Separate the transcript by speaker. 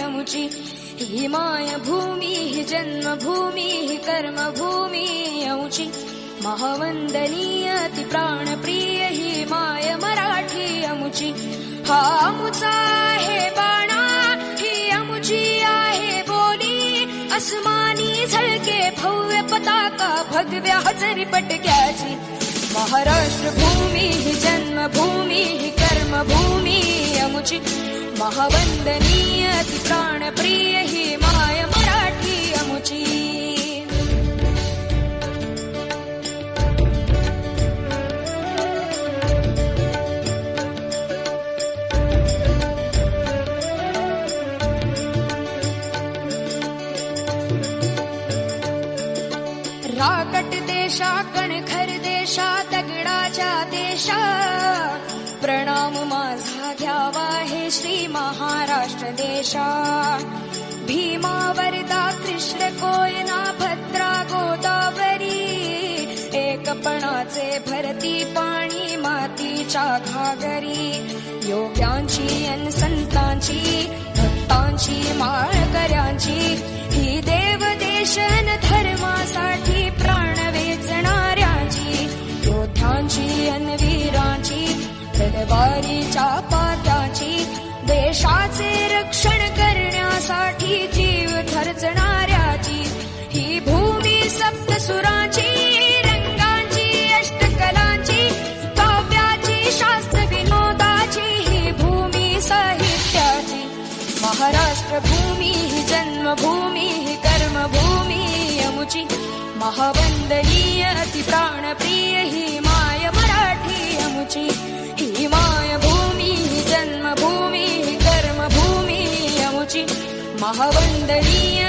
Speaker 1: अमुचि हिमाय भूमिः कर्मभूमि अमुचि महावन्दनीय अति प्राणप्रिय हि माय मराठी अमुचि हा मुचा हे बाणा ही अमुची आहे बोली। पताका भगव्या हजरी पटक्याची महाराष्ट्र भूमी जन्मभूमी कर्मभूमी अमुची। महावन्दनीय अति प्राणप्रिय हि माय राकट देशा कणखर देशा दगडाच्या देशा। प्रणाम माझा घ्यावा हे श्री महाराष्ट्र देशा। भीमा वरदा कृष्ण कोयना भद्रा गोदावरी। एकपणाचे भरती पाणी मातीच्या घागरी। योग्यांची अन संतांची भक्तांची माळकऱ्यांची। ही देव तलवारीच्या पात्याची देशाचे रक्षण करण्यासाठी जीव खर्चणाऱ्याची. ही भूमी सप्तसुराची अष्टकलांची काव्याची शास्त्र विनोदाची ही भूमी साहित्याची. महाराष्ट्र भूमी ही जन्मभूमी ही कर्मभूमी अति प्राणप्रिय ही ही